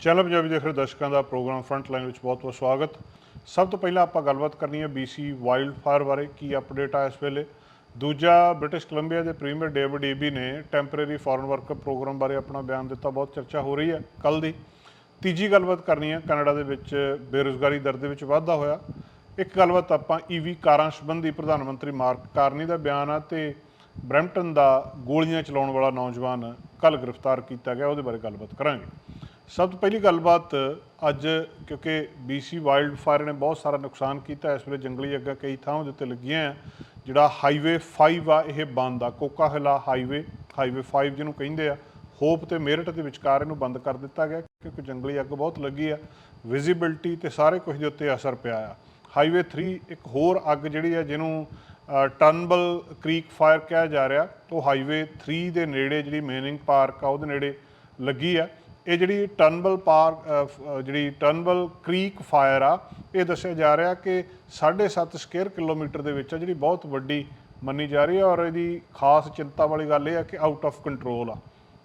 Channel Punjabi ਦੇਖ ਰਹੇ ਦਰਸ਼ਕਾਂ ਦਾ ਪ੍ਰੋਗਰਾਮ ਫਰੰਟ ਲਾਈਨ ਵਿੱਚ ਬਹੁਤ-ਬਹੁਤ ਸਵਾਗਤ। ਸਭ ਤੋਂ ਪਹਿਲਾਂ ਆਪਾਂ ਗੱਲਬਾਤ ਕਰਨੀ ਹੈ BC ਵਾਈਲਡ ਫਾਇਰ ਬਾਰੇ, ਕੀ ਅਪਡੇਟ ਆ ਇਸ ਵੇਲੇ? ਦੂਜਾ ਬ੍ਰਿਟਿਸ਼ ਕੋਲੰਬੀਆ ਦੇ ਪ੍ਰੀਮੀਅਰ ਡੇਵਿਡ ਈਬੀ ਨੇ ਟੈਂਪਰੇਰੀ ਫੋਰਨ ਵਰਕਰ ਪ੍ਰੋਗਰਾਮ ਬਾਰੇ ਆਪਣਾ ਬਿਆਨ ਦਿੱਤਾ, ਬਹੁਤ ਚਰਚਾ ਹੋ ਰਹੀ ਹੈ ਕੱਲ ਦੀ। ਤੀਜੀ ਗੱਲਬਾਤ ਕਰਨੀ ਹੈ, ਕੈਨੇਡਾ ਦੇ ਵਿੱਚ ਬੇਰੁਜ਼ਗਾਰੀ ਦਰ ਦੇ ਵਿੱਚ ਵਾਧਾ ਹੋਇਆ। ਇੱਕ ਗੱਲਬਾਤ ਆਪਾਂ ਈਵੀ ਕਾਰਾਂ ਸੰਬੰਧੀ ਪ੍ਰਧਾਨ ਮੰਤਰੀ ਮਾਰਕ ਕਾਰਨੀ ਦਾ ਬਿਆਨ ਆ ਤੇ ਬ੍ਰੈਂਪਟਨ ਦਾ ਗੋਲੀਆਂ ਚਲਾਉਣ ਵਾਲਾ ਨੌਜਵਾਨ ਕੱਲ ਗ੍ਰਿਫਤਾਰ ਕੀਤਾ ਗਿਆ, ਉਹਦੇ ਬਾਰੇ ਗੱਲਬਾਤ ਕਰਾਂਗੇ। ਸਭ ਤੋਂ ਪਹਿਲੀ ਗੱਲਬਾਤ ਅੱਜ ਕਿਉਂਕਿ BC ਵਾਈਲਡ ਫਾਇਰ ਨੇ ਬਹੁਤ ਸਾਰਾ ਨੁਕਸਾਨ ਕੀਤਾ, ਇਸ ਵੇਲੇ ਜੰਗਲੀ ਅੱਗਾਂ ਕਈ ਥਾਵਾਂ ਦੇ ਉੱਤੇ ਲੱਗੀਆਂ ਆ, ਜਿਹੜਾ ਹਾਈਵੇ 5 ਆ, ਇਹ ਬੰਦ ਆ, ਕੋਕਾਹਿਲਾ ਹਾਈਵੇ ਹਾਈਵੇ 5 ਜਿਹਨੂੰ ਕਹਿੰਦੇ ਆ, ਹੋਪ ਤੇ ਮੇਰਟ ਦੇ ਵਿਚਕਾਰ ਇਹਨੂੰ ਬੰਦ ਕਰ ਦਿੱਤਾ ਗਿਆ ਕਿਉਂਕਿ ਜੰਗਲੀ ਅੱਗ ਬਹੁਤ ਲੱਗੀ ਆ ਵਿਜ਼ਿਬਿਲਟੀ ਤੇ ਸਾਰੇ ਕੁਝ ਦੇ ਉੱਤੇ ਅਸਰ ਪਿਆ ਆ। ਹਾਈਵੇ 3 ਇੱਕ ਹੋਰ ਅੱਗ ਜਿਹੜੀ ਆ ਜਿਹਨੂੰ ਟਨਬਲ ਕ੍ਰੀਕ ਫਾਇਰ ਕਿਹਾ ਜਾ ਰਿਹਾ, ਉਹ ਹਾਈਵੇ 3 ਦੇ ਨੇੜੇ ਜਿਹੜੀ ਮੇਨਿੰਗ ਪਾਰਕ ਆ, ਉਹਦੇ ਨੇੜੇ ਲੱਗੀ ਆ। ਇਹ ਜਿਹੜੀ ਟਰਨਬਲ ਪਾਰਕ ਜਿਹੜੀ ਟਰਨਬਲ ਕ੍ਰੀਕ ਫਾਇਰ ਆ, ਇਹ ਦੱਸਿਆ ਜਾ ਰਿਹਾ ਕਿ 7.5 ਸਕੁਅਰ ਕਿਲੋਮੀਟਰ ਦੇ ਵਿੱਚ ਆ, ਜਿਹੜੀ ਬਹੁਤ ਵੱਡੀ ਮੰਨੀ ਜਾ ਰਹੀ ਹੈ ਔਰ ਇਹਦੀ ਖਾਸ ਚਿੰਤਾ ਵਾਲੀ ਗੱਲ ਇਹ ਆ ਕਿ ਆਊਟ ਆਫ ਕੰਟਰੋਲ ਆ।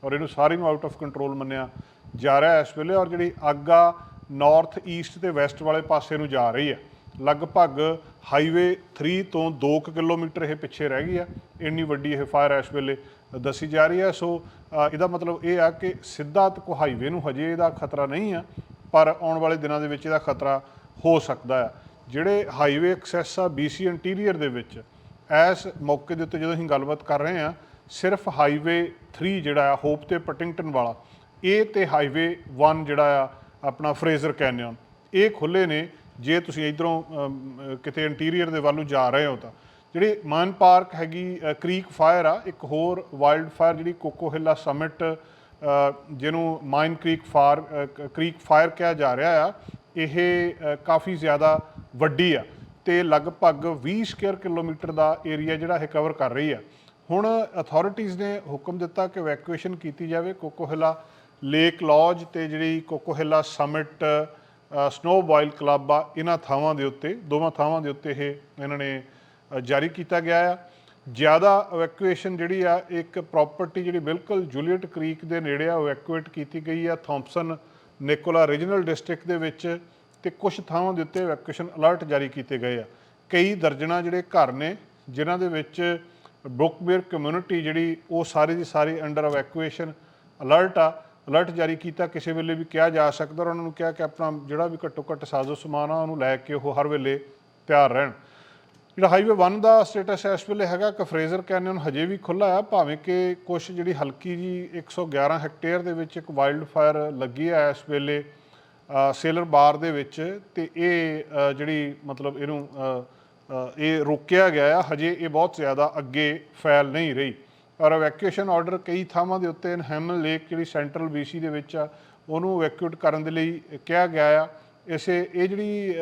ਔਰ ਇਹਨੂੰ ਸਾਰੀ ਨੂੰ ਆਊਟ ਆਫ ਕੰਟਰੋਲ ਮੰਨਿਆ ਜਾ ਰਿਹਾ ਇਸ ਵੇਲੇ ਔਰ ਜਿਹੜੀ ਅੱਗ ਆ ਨਾਰਥ ਈਸਟ ਤੇ ਵੈਸਟ ਵਾਲੇ ਪਾਸੇ ਨੂੰ ਜਾ ਰਹੀ ਹੈ ਲਗਭਗ ਹਾਈਵੇ 3 ਤੋਂ 2 ਕਿਲੋਮੀਟਰ ਇਹ ਪਿੱਛੇ ਰਹਿ ਗਈ ਆ, ਇੰਨੀ ਵੱਡੀ ਇਹ ਫਾਇਰ ਇਸ ਵੇਲੇ। ਦੱਸੀ ਜਾ ਰਹੀ ਹੈ। ਸੋ ਇਹਦਾ ਮਤਲਬ ਇਹ ਆ ਕਿ ਸਿੱਧਾ ਤੱਕ ਹਾਈਵੇ ਨੂੰ ਹਜੇ ਇਹਦਾ ਖਤਰਾ ਨਹੀਂ ਆ, ਪਰ ਆਉਣ ਵਾਲੇ ਦਿਨਾਂ ਦੇ ਵਿੱਚ ਇਹਦਾ ਖਤਰਾ ਹੋ ਸਕਦਾ ਆ ਜਿਹੜੇ ਹਾਈਵੇ ਐਕਸੈਸ ਆ BC ਇੰਟੀਰੀਅਰ ਦੇ ਵਿੱਚ, ਇਸ ਮੌਕੇ ਦੇ ਉੱਤੇ ਜਦੋਂ ਅਸੀਂ ਗੱਲਬਾਤ ਕਰ ਰਹੇ ਆ ਸਿਰਫ ਹਾਈਵੇ 3 ਜਿਹੜਾ ਆ ਹੋਪ ਤੇ ਪਟਿੰਗਟਨ ਵਾਲਾ, ਇਹ ਤੇ ਹਾਈਵੇ 1 ਜਿਹੜਾ ਆ, ਆਪਣਾ ਫਰੇਜ਼ਰ ਕੈਨੀਅਨ ਇਹ ਖੁੱਲੇ ਨੇ। ਜੇ ਤੁਸੀਂ ਇਧਰੋਂ ਕਿਤੇ ਇੰਟੀਰੀਅਰ ਦੇ ਵੱਲ ਨੂੰ ਜਾ ਰਹੇ ਹੋ ਤਾਂ। ਜਿਹੜੀ ਮਾਨ ਪਾਰਕ ਹੈਗੀ ਕ੍ਰੀਕ ਫਾਇਰ ਆ, ਇੱਕ ਹੋਰ ਵਾਈਲਡ ਫਾਇਰ ਜਿਹੜੀ ਕੋਕੋਹਿਲਾ ਸਮਿਟ ਜਿਹਨੂੰ Mine Creek Far Creek fire ਕਿਹਾ ਜਾ ਰਿਹਾ ਆ, ਇਹ ਕਾਫੀ ਜ਼ਿਆਦਾ ਵੱਡੀ ਆ ਤੇ ਲਗਭਗ 20 ਸਕੁਅਰ ਕਿਲੋਮੀਟਰ ਦਾ ਏਰੀਆ ਜਿਹੜਾ ਇਹ ਕਵਰ ਕਰ ਰਹੀ ਆ। ਹੁਣ ਅਥਾਰਟੀਆਂ ਨੇ ਹੁਕਮ ਦਿੱਤਾ ਕਿ ਵੈਕੂਏਸ਼ਨ ਕੀਤੀ ਜਾਵੇ ਕੋਕੋਹਿਲਾ ਲੇਕ ਲੌਜ ਤੇ ਜਿਹੜੀ Coquihalla summit snowmobile club ਆ, ਇਹਨਾਂ ਥਾਵਾਂ ਦੇ ਉੱਤੇ, ਦੋਵਾਂ ਥਾਵਾਂ ਦੇ ਉੱਤੇ ਇਹ ਇਹਨਾਂ ਨੇ ਜਾਰੀ ਕੀਤਾ ਗਿਆ ਆ। ਜ਼ਿਆਦਾ ਇਵੈਕੂਏਸ਼ਨ ਜਿਹੜੀ ਆ, ਇੱਕ ਪ੍ਰਾਪਰਟੀ ਜਿਹੜੀ ਬਿਲਕੁਲ ਜੂਲੀਅਟ ਕ੍ਰੀਕ ਦੇ ਨੇੜੇ ਆ ਇਵੈਕੂਏਟ ਕੀਤੀ ਗਈ ਆ ਥੌਮਸਨ ਨਿਕੋਲਾ ਰੀਜਨਲ ਡਿਸਟ੍ਰਿਕਟ ਦੇ ਵਿੱਚ ਤੇ ਕੁਝ ਥਾਵਾਂ ਦੇ ਉੱਤੇ ਇਵੈਕੂਏਸ਼ਨ ਅਲਰਟ ਜਾਰੀ ਕੀਤੇ ਗਏ ਆ। ਕਈ ਦਰਜਣਾ ਜਿਹੜੇ ਘਰ ਨੇ, ਜਿਨ੍ਹਾਂ ਦੇ ਵਿੱਚ ਬਰੁਕਬੇਰ ਕਮਿਊਨਿਟੀ ਜਿਹੜੀ, ਉਹ ਸਾਰੀ ਦੀ ਸਾਰੀ ਅੰਡਰ ਇਵੈਕੂਏਸ਼ਨ ਅਲਰਟ ਆ। ਅਲਰਟ ਜਾਰੀ ਕੀਤਾ, ਕਿਸੇ ਵੇਲੇ ਵੀ ਕਿਹਾ ਜਾ ਸਕਦਾ ਔਰ ਉਹਨਾਂ ਨੂੰ ਕਿਹਾ ਕਿ ਆਪਣਾ ਜਿਹੜਾ ਵੀ ਘੱਟੋ ਘੱਟ ਸਾਜ਼ੋ ਸਮਾਨ ਆ, ਉਹਨੂੰ ਲੈ ਕੇ ਉਹ ਹਰ ਵੇਲੇ ਤਿਆਰ ਰਹਿਣ। ਜਿਹੜਾ ਹਾਈਵੇ 1 ਦਾ ਸਟੇਟਸ ਇਸ ਵੇਲੇ ਹੈਗਾ ਕਿ ਫਰੇਜ਼ਰ ਕੈਨੀਅਨ ਹਜੇ ਵੀ ਖੁੱਲਾ ਆ, ਭਾਵੇਂ ਕਿ ਕੁਝ ਜਿਹੜੀ ਹਲਕੀ ਜੀ 111 ਹੈਕਟੇਅਰ ਦੇ ਵਿੱਚ ਇੱਕ ਵਾਈਲਡ ਫਾਇਰ ਲੱਗੀ ਆ ਇਸ ਵੇਲੇ ਸੇਲਰ ਬਾਰ ਦੇ ਵਿੱਚ ਤੇ ਇਹ ਜਿਹੜੀ ਮਤਲਬ ਇਹਨੂੰ ਇਹ ਰੋਕਿਆ ਗਿਆ ਆ, ਹਜੇ ਇਹ ਬਹੁਤ ਜ਼ਿਆਦਾ ਅੱਗੇ ਫੈਲ ਨਹੀਂ ਰਹੀ। ਔਰ ਇਵੈਕੂਏਸ਼ਨ ਆਰਡਰ ਕਈ ਥਾਵਾਂ ਦੇ ਉੱਤੇ ਹੈਮਨ ਲੇਕ ਜਿਹੜੀ ਸੈਂਟਰਲ BC ਦੇ ਵਿੱਚ ਆ, ਉਹਨੂੰ ਇਵੈਕੂਏਟ ਕਰਨ ਦੇ ਲਈ ਕਿਹਾ ਗਿਆ ਆ। ਇਸੇ, ਇਹ ਜਿਹੜੀ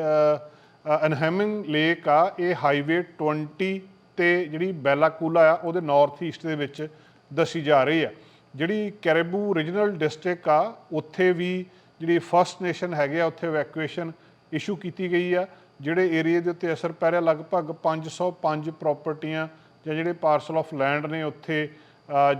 ਅਨਹੈਮਿੰਗ ਲੇਕ ਆ, ਇਹ ਹਾਈਵੇ 20 ਤੇ ਜਿਹੜੀ ਬੈਲਾਕੂਲਾ ਆ, ਉਹਦੇ ਨਾਰਥ ਈਸਟ ਦੇ ਵਿੱਚ ਦੱਸੀ ਜਾ ਰਹੀ ਆ। ਜਿਹੜੀ ਕੈਰੇਬੂ ਰੀਜਨਲ ਡਿਸਟ੍ਰਿਕਟ ਆ, ਉੱਥੇ ਵੀ ਜਿਹੜੀ ਫਰਸਟ ਨੇਸ਼ਨ ਹੈਗੇ ਆ, ਉੱਥੇ ਇਵੈਕੂਏਸ਼ਨ ਇਸ਼ੂ ਕੀਤੀ ਗਈ ਆ। ਜਿਹੜੇ ਏਰੀਆ ਦੇ ਉੱਤੇ ਅਸਰ ਪੈ ਰਿਹਾ, ਲਗਭਗ 505 ਪ੍ਰਾਪਰਟੀਆਂ ਜਾਂ ਜਿਹੜੇ ਪਾਰਸਲ ਆਫ ਲੈਂਡ ਨੇ ਉੱਥੇ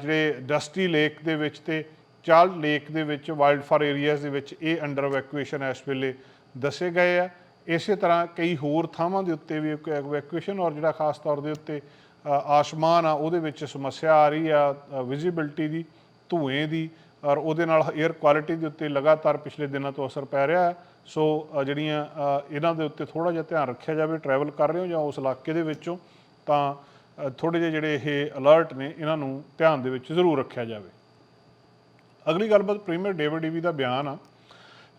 ਜਿਹੜੇ ਡਸਟੀ ਲੇਕ ਦੇ ਵਿੱਚ ਤੇ ਚਾਲ ਲੇਕ ਦੇ ਵਿੱਚ ਵਾਈਲਡ ਫਾਇਰ ਏਰੀਆਜ਼ ਦੇ ਵਿੱਚ ਇਹ ਅੰਡਰ ਇਵੈਕੂਏਸ਼ਨ ਇਸ ਵੇਲੇ ਦੱਸੇ ਗਏ ਆ। ਇਸੇ ਤਰ੍ਹਾਂ ਕਈ ਹੋਰ ਥਾਵਾਂ ਦੇ ਉੱਤੇ ਵੀ ਇਵੈਕੂਏਸ਼ਨ ਔਰ ਜਿਹੜਾ ਖਾਸ ਤੌਰ ਦੇ ਉੱਤੇ ਆਸਮਾਨ ਆ, ਉਹਦੇ ਵਿੱਚ ਸਮੱਸਿਆ ਆ ਰਹੀ ਆ ਵਿਜ਼ਿਬਿਲਟੀ ਦੀ, ਧੂਏ ਦੀ, ਔਰ ਉਹਦੇ ਨਾਲ 에ਅਰ ਕੁਆਲਿਟੀ ਦੇ ਉੱਤੇ ਲਗਾਤਾਰ ਪਿਛਲੇ ਦਿਨਾਂ ਤੋਂ ਅਸਰ ਪੈ ਰਿਹਾ ਹੈ। ਸੋ ਜਿਹੜੀਆਂ ਇਹਨਾਂ ਦੇ ਉੱਤੇ ਥੋੜਾ ਜਿਹਾ ਧਿਆਨ ਰੱਖਿਆ ਜਾਵੇ ਟਰੈਵਲ ਕਰ ਰਹੇ ਹੋ ਜਾਂ ਉਸ ਇਲਾਕੇ ਦੇ ਵਿੱਚੋਂ, ਤਾਂ ਥੋੜੇ ਜਿਹੇ ਜਿਹੜੇ ਇਹ ਅਲਰਟ ਨੇ, ਇਹਨਾਂ ਨੂੰ ਧਿਆਨ ਦੇ ਵਿੱਚ ਜ਼ਰੂਰ ਰੱਖਿਆ ਜਾਵੇ। ਅਗਲੀ ਗੱਲਬਾਤ ਪ੍ਰੀਮੀਅਰ ਡੇਵਿਡ ਈਵੀ ਦਾ ਬਿਆਨ ਆ।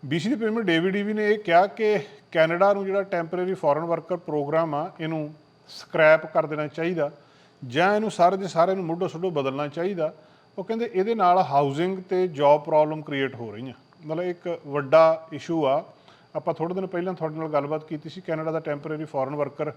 BC ਦੇ ਪ੍ਰੀਮੀਅਰ ਡੇਵਿਡ ਈਵੀ ਨੇ ਇਹ ਕਿਹਾ ਕਿ ਕੈਨੇਡਾ ਨੂੰ ਜਿਹੜਾ ਟੈਂਪਰੇਰੀ ਫੋਰਨ ਵਰਕਰ ਪ੍ਰੋਗਰਾਮ ਆ, ਇਹਨੂੰ ਸਕ੍ਰੈਪ ਕਰ ਦੇਣਾ ਚਾਹੀਦਾ ਜਾਂ ਇਹਨੂੰ ਸਾਰੇ ਦੇ ਸਾਰੇ ਨੂੰ ਮੁੱਢੋਂ ਸੁੱਢੋਂ ਬਦਲਣਾ ਚਾਹੀਦਾ। ਉਹ ਕਹਿੰਦੇ ਇਹਦੇ ਨਾਲ ਹਾਊਸਿੰਗ ਤੇ ਜੌਬ ਪ੍ਰੋਬਲਮ ਕ੍ਰੀਏਟ ਹੋ ਰਹੀਆਂ। ਮਤਲਬ ਇੱਕ ਵੱਡਾ ਇਸ਼ੂ ਆ। ਆਪਾਂ ਥੋੜੇ ਦਿਨ ਪਹਿਲਾਂ ਤੁਹਾਡੇ ਨਾਲ ਗੱਲਬਾਤ ਕੀਤੀ ਸੀ ਕੈਨੇਡਾ ਦਾ ਟੈਂਪਰੇਰੀ ਫੋਰਨ ਵਰਕਰ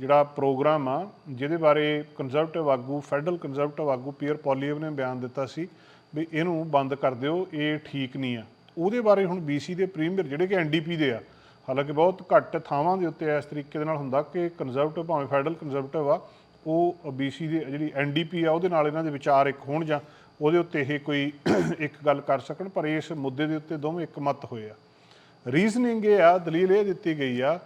ਜਿਹੜਾ ਪ੍ਰੋਗਰਾਮ ਆ, ਜਿਹਦੇ ਬਾਰੇ ਕੰਜ਼ਰਵੇਟਿਵ ਆਗੂ ਫੈਡਰਲ ਕੰਜ਼ਰਵੇਟਿਵ ਆਗੂ ਪੀਅਰ ਪੋਲੀਅਵ ਨੇ ਬਿਆਨ ਦਿੱਤਾ ਸੀ ਵੀ ਇਹਨੂੰ ਬੰਦ ਕਰ ਦਿਓ, ਇਹ ਠੀਕ ਨਹੀਂ ਆ। ਉਹਦੇ ਬਾਰੇ ਹੁਣ BC ਦੇ ਪ੍ਰੀਮੀਅਰ ਜਿਹੜੇ ਕਿ ਐਨਡੀਪੀ ਦੇ ਆ, ਹਾਲਾਂਕਿ ਬਹੁਤ ਘੱਟ ਥਾਵਾਂ ਦੇ ਉੱਤੇ ਇਸ ਤਰੀਕੇ ਦੇ ਨਾਲ ਹੁੰਦਾ ਕਿ ਕੰਜ਼ਰਵੇਟਿਵ ਭਾਵੇਂ ਫੈਡਰਲ ਕੰਜ਼ਰਵੇਟਿਵ ਆ, ਉਹ BC ਦੇ ਜਿਹੜੀ ਐਨਡੀਪੀ ਆ, ਉਹਦੇ ਨਾਲ ਇਹਨਾਂ ਦੇ ਵਿਚਾਰ ਇੱਕ ਹੋਣ ਜਾਂ ਉਹਦੇ ਉੱਤੇ ਇਹ ਕੋਈ ਇੱਕ ਗੱਲ ਕਰ ਸਕਣ, ਪਰ ਇਸ ਮੁੱਦੇ ਦੇ ਉੱਤੇ ਦੋਵੇਂ ਇੱਕਮਤ ਹੋਏ ਆ। ਰੀਜ਼ਨਿੰਗ ਇਹ ਆ, ਦਲੀਲ ਇਹ ਦਿੱਤੀ ਗਈ ਆ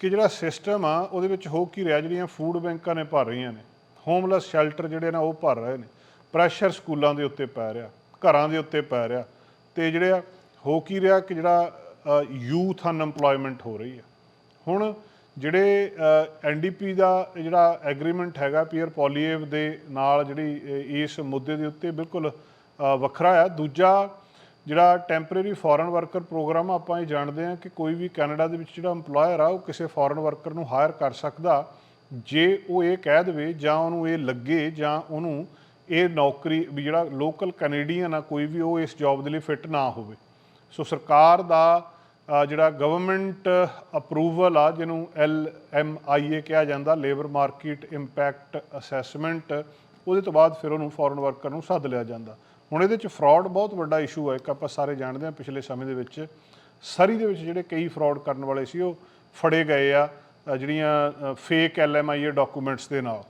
ਕਿ ਜਿਹੜਾ ਸਿਸਟਮ ਆ, ਉਹਦੇ ਵਿੱਚ ਹੋ ਕੀ ਰਿਹਾ, ਜਿਹੜੀਆਂ ਫੂਡ ਬੈਂਕਾਂ ਨੇ ਭਰ ਰਹੀਆਂ ਨੇ ਹੋਮਲੈਸ ਸ਼ੈਲਟਰ ਜਿਹੜੇ ਨੇ ਉਹ ਭਰ ਰਹੇ ਨੇ ਪ੍ਰੈਸ਼ਰ ਸਕੂਲਾਂ ਦੇ ਉੱਤੇ ਪੈ ਰਿਹਾ, ਘਰਾਂ ਦੇ ਉੱਤੇ ਪੈ ਰਿਹਾ ਤੇ ਜਿਹੜੇ ਆ ਹੋ ਕੀ ਰਿਹਾ ਕਿ ਜਿਹੜਾ ਯੂਥ ਅਨਐਮਪਲੋਇਮੈਂਟ ਹੋ ਰਹੀ ਆ ਹੁਣ ਜਿਹੜੇ ਐਨਡੀਪੀ ਦਾ ਜਿਹੜਾ ਐਗਰੀਮੈਂਟ ਹੈਗਾ ਪੀਅਰ ਪੋਲੀਏਵ ਦੇ ਨਾਲ ਜਿਹੜੀ ਇਸ ਮੁੱਦੇ ਦੇ ਉੱਤੇ ਬਿਲਕੁਲ ਵੱਖਰਾ ਆ। ਦੂਜਾ ਜਿਹੜਾ ਟੈਂਪਰੇਰੀ ਫੋਰਨ ਵਰਕਰ ਪ੍ਰੋਗਰਾਮ ਆਪਾਂ ਇਹ ਜਾਣਦੇ ਹਾਂ ਕਿ ਕੋਈ ਵੀ ਕੈਨੇਡਾ ਦੇ ਵਿੱਚ ਜਿਹੜਾ EMPLOYER ਆ, ਉਹ ਕਿਸੇ ਫੋਰਨ ਵਰਕਰ ਨੂੰ ਹਾਇਰ ਕਰ ਸਕਦਾ, ਜੇ ਉਹ ਇਹ ਕਹਿ ਦੇਵੇ ਜਾਂ ਉਹਨੂੰ ਇਹ ਲੱਗੇ ਜਾਂ ਉਹਨੂੰ ਇਹ ਨੌਕਰੀ, ਵੀ ਜਿਹੜਾ ਲੋਕਲ ਕੈਨੇਡੀਅਨ ਆ, ਕੋਈ ਵੀ ਉਹ ਇਸ ਜੌਬ ਦੇ ਲਈ ਫਿੱਟ ਨਾ ਹੋਵੇ। ਸੋ ਸਰਕਾਰ ਦਾ ਜਿਹੜਾ ਗਵਰਨਮੈਂਟ ਅਪਰੂਵਲ ਆ, ਜਿਹਨੂੰ ਐਲ ਐਮ ਆਈ ਏ ਕਿਹਾ ਜਾਂਦਾ ਲੇਬਰ ਮਾਰਕੀਟ ਇੰਪੈਕਟ ਅਸੈਸਮੈਂਟ ਉਹਦੇ ਤੋਂ ਬਾਅਦ ਫਿਰ ਉਹਨੂੰ ਫੋਰਨ ਵਰਕਰ ਨੂੰ ਸੱਦ ਲਿਆ ਜਾਂਦਾ। ਹੁਣ ਇਹਦੇ ਵਿੱਚ ਫਰਾਡ ਬਹੁਤ ਵੱਡਾ ਇਸ਼ੂ ਹੈ ਇੱਕ ਆਪਾਂ ਸਾਰੇ ਜਾਣਦੇ ਹਾਂ ਪਿਛਲੇ ਸਮੇਂ ਦੇ ਵਿੱਚ। ਸਰੀ ਦੇ ਵਿੱਚ ਜਿਹੜੇ ਕਈ ਫਰਾਡ ਕਰਨ ਵਾਲੇ ਸੀ, ਉਹ ਫੜੇ ਗਏ ਆ ਜਿਹੜੀਆਂ fake L M I A documents ਦੇ ਨਾਲ।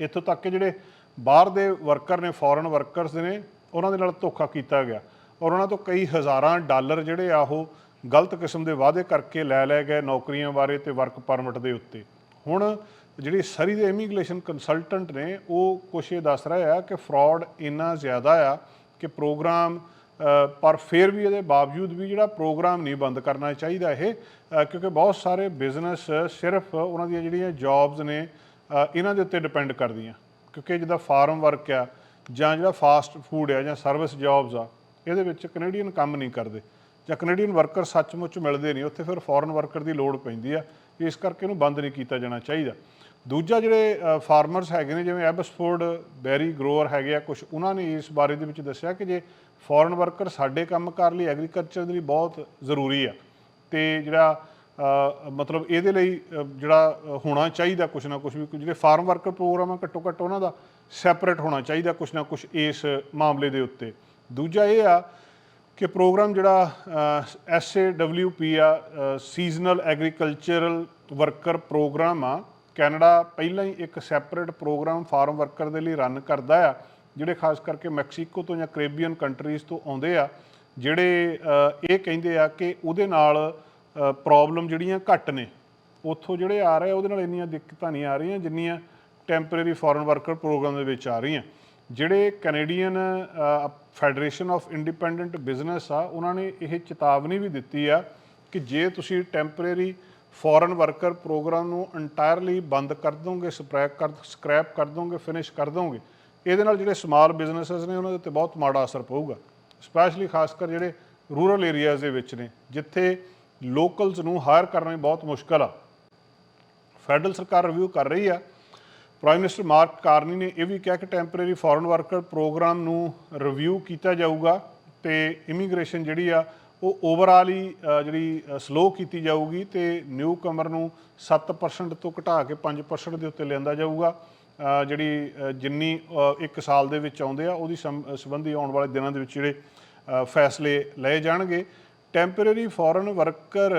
ਇੱਥੋਂ ਤੱਕ ਕਿ ਜਿਹੜੇ ਬਾਹਰ ਦੇ ਵਰਕਰ ਨੇ ਫੋਰਨ ਵਰਕਰਸ ਨੇ, ਉਹਨਾਂ ਦੇ ਨਾਲ ਧੋਖਾ ਕੀਤਾ ਗਿਆ। ਔਰ ਉਹਨਾਂ ਤੋਂ ਕਈ ਹਜ਼ਾਰਾਂ ਡਾਲਰ ਜਿਹੜੇ ਆ ਉਹ ਗਲਤ ਕਿਸਮ ਦੇ ਵਾਅਦੇ ਕਰਕੇ ਲੈ ਲਏ ਗਏ ਨੌਕਰੀਆਂ ਬਾਰੇ ਤੇ ਵਰਕ ਪਰਮਿਟ ਦੇ ਉੱਤੇ। ਹੁਣ ਜਿਹੜੀ ਸਰੀ ਦੇ ਇਮੀਗ੍ਰੇਸ਼ਨ ਕੰਸਲਟੈਂਟ ਨੇ, ਉਹ ਕੁਛ ਇਹ ਦੱਸ ਰਿਹਾ ਆ ਕਿ ਫਰਾਡ ਇੰਨਾ ਜ਼ਿਆਦਾ ਆ ਕਿ ਪ੍ਰੋਗਰਾਮ ਪਰ ਫਿਰ ਵੀ ਇਹਦੇ ਬਾਵਜੂਦ ਵੀ ਜਿਹੜਾ ਪ੍ਰੋਗਰਾਮ ਨਹੀਂ ਬੰਦ ਕਰਨਾ ਚਾਹੀਦਾ ਇਹ ਕਿਉਂਕਿ ਬਹੁਤ ਸਾਰੇ ਬਿਜ਼ਨਸ ਸਿਰਫ ਉਹਨਾਂ ਦੀਆਂ ਜਿਹੜੀਆਂ ਜੌਬਸ ਨੇ ਇਹਨਾਂ ਦੇ ਉੱਤੇ ਡਿਪੈਂਡ ਕਰਦੀਆਂ। ਕਿਉਂਕਿ ਜਿਹਦਾ ਫਾਰਮ ਵਰਕ ਆ ਜਾਂ ਜਿਹੜਾ ਫਾਸਟ ਫੂਡ ਆ ਜਾਂ ਸਰਵਿਸ ਜੌਬਸ ਆ ਇਹਦੇ ਵਿੱਚ ਕੈਨੇਡੀਅਨ ਕੰਮ ਨਹੀਂ ਕਰਦੇ। ਜਾਂ ਕੈਨੇਡੀਅਨ ਵਰਕਰ ਸੱਚਮੁੱਚ ਮਿਲਦੇ ਨਹੀਂ। ਉੱਥੇ ਫਿਰ ਫੋਰਨ ਵਰਕਰ ਦੀ ਲੋੜ ਪੈਂਦੀ ਆ ਇਸ ਕਰਕੇ ਇਹਨੂੰ ਬੰਦ ਨਹੀਂ ਕੀਤਾ ਜਾਣਾ ਚਾਹੀਦਾ। ਦੂਜਾ ਜਿਹੜੇ ਫਾਰਮਰਸ ਹੈਗੇ ਨੇ, ਜਿਵੇਂ ਐਬਸਫੋਰਡ ਬੈਰੀ ਗਰੋਅਰ ਹੈਗੇ ਆ ਕੁਝ ਉਹਨਾਂ ਨੇ ਇਸ ਬਾਰੇ ਦੇ ਵਿੱਚ ਦੱਸਿਆ ਕਿ ਜੇ ਫੋਰਨ ਵਰਕਰ ਸਾਡੇ ਕੰਮਕਾਰ ਲਈ ਐਗਰੀਕਲਚਰ ਦੇ ਲਈ ਬਹੁਤ ਜ਼ਰੂਰੀ ਆ। ਤੇ ਜਿਹੜਾ ਮਤਲਬ ਇਹਦੇ ਲਈ ਜਿਹੜਾ ਹੋਣਾ ਚਾਹੀਦਾ ਕੁਝ ਨਾ ਕੁਝ ਵੀ ਜਿਹੜੇ ਫਾਰਮ ਵਰਕਰ ਪ੍ਰੋਗਰਾਮ ਆ ਘੱਟੋ ਘੱਟ ਉਹਨਾਂ ਦਾ ਸੈਪਰੇਟ ਹੋਣਾ ਚਾਹੀਦਾ ਕੁਝ ਨਾ ਕੁਝ ਇਸ ਮਾਮਲੇ ਦੇ ਉੱਤੇ। ਦੂਜਾ ਇਹ ਆ ਕਿ ਪ੍ਰੋਗਰਾਮ ਜਿਹੜਾ ਐਸਏਡਬਲਯੂਪੀ ਆ ਸੀਜ਼ਨਲ ਐਗਰੀਕਲਚਰਲ ਵਰਕਰ ਪ੍ਰੋਗਰਾਮ ਆ ਕੈਨੇਡਾ ਪਹਿਲਾਂ ਹੀ ਇੱਕ ਸੈਪਰੇਟ ਪ੍ਰੋਗਰਾਮ ਫਾਰਮ ਵਰਕਰ ਦੇ ਲਈ ਰਨ ਕਰਦਾ ਆ ਜਿਹੜੇ ਖਾਸ ਕਰਕੇ ਮੈਕਸੀਕੋ ਤੋਂ ਜਾਂ ਕੈਰੇਬੀਅਨ ਕੰਟਰੀਜ਼ ਤੋਂ ਆਉਂਦੇ ਆ ਜਿਹੜੇ ਇਹ ਕਹਿੰਦੇ ਆ ਕਿ ਉਹਦੇ ਨਾਲ ਪ੍ਰੋਬਲਮ ਜਿਹੜੀਆਂ ਘੱਟ ਨੇ। ਉੱਥੋਂ ਜਿਹੜੇ ਆ ਰਹੇ ਆ, ਉਹਦੇ ਨਾਲ ਇੰਨੀਆਂ ਦਿੱਕਤਾਂ ਨਹੀਂ ਆ ਰਹੀਆਂ ਜਿੰਨੀਆਂ ਟੈਂਪਰੇਰੀ ਫੋਰਨ ਵਰਕਰ ਪ੍ਰੋਗਰਾਮ ਦੇ ਵਿੱਚ ਆ ਰਹੀਆਂ। ਜਿਹੜੇ Canadian Federation of Independent Business ਆ, ਉਹਨਾਂ ਨੇ ਇਹ ਚੇਤਾਵਨੀ ਵੀ ਦਿੱਤੀ ਆ ਕਿ ਜੇ ਤੁਸੀਂ ਟੈਂਪਰੇਰੀ ਫੋਰਨ ਵਰਕਰ ਪ੍ਰੋਗਰਾਮ ਨੂੰ ਇੰਟਾਇਰਲੀ ਬੰਦ ਕਰ ਦੋਗੇ ਸਪਰੈਕ ਕਰ ਸਕ੍ਰੈਪ ਕਰ ਦੋਗੇ ਫਿਨਿਸ਼ ਕਰ ਦੋਗੇ, ਇਹਦੇ ਨਾਲ ਜਿਹੜੇ ਸਮਾਲ ਬਿਜ਼ਨੈਸਸ ਨੇ ਉਹਨਾਂ ਦੇ ਉੱਤੇ ਬਹੁਤ ਮਾੜਾ ਅਸਰ ਪਊਗਾ। ਸਪੈਸ਼ਲੀ ਖਾਸ ਕਰ ਜਿਹੜੇ ਰੂਰਲ ਏਰੀਆਜ਼ ਦੇ ਵਿੱਚ ਨੇ, ਜਿੱਥੇ ਲੋਕਲਸ ਨੂੰ ਹਾਇਰ ਕਰਨਾ ਬਹੁਤ ਮੁਸ਼ਕਲ ਆ। ਫੈਡਰਲ ਸਰਕਾਰ ਰਿਵਿਊ ਕਰ ਰਹੀ ਆ ਪ੍ਰਾਈਮ ਮਿਨਿਸਟਰ ਮਾਰਕ ਕਾਰਨੀ ਨੇ ਇਹ ਵੀ ਕਿਹਾ ਕਿ ਟੈਂਪਰੇਰੀ ਫੋਰਨ ਵਰਕਰ ਪ੍ਰੋਗਰਾਮ ਨੂੰ ਰਿਵਿਊ ਕੀਤਾ ਜਾਊਗਾ ਤੇ ਇਮੀਗ੍ਰੇਸ਼ਨ ਜਿਹੜੀ ਆ ਉਹ ਓਵਰਆਲ ਹੀ ਜਿਹੜੀ ਸਲੋ ਕੀਤੀ ਜਾਊਗੀ ਤੇ ਨਿਊ ਕਮਰ ਨੂੰ 7% ਤੋਂ ਘਟਾ ਕੇ 5% ਦੇ ਉੱਤੇ ਲਿਆਂਦਾ ਜਾਊਗਾ। ਜਿਹੜੀ ਜਿੰਨੀ ਅ, ਇੱਕ ਸਾਲ ਦੇ ਵਿੱਚ ਆਉਂਦੇ ਆ ਉਹਦੀ ਸੰਬੰਧੀ ਆਉਣ ਵਾਲੇ ਦਿਨਾਂ ਦੇ ਵਿੱਚ ਜਿਹੜੇ ਫੈਸਲੇ ਲਏ ਜਾਣਗੇ। ਟੈਂਪਰੇਰੀ ਫੋਰਨ ਵਰਕਰ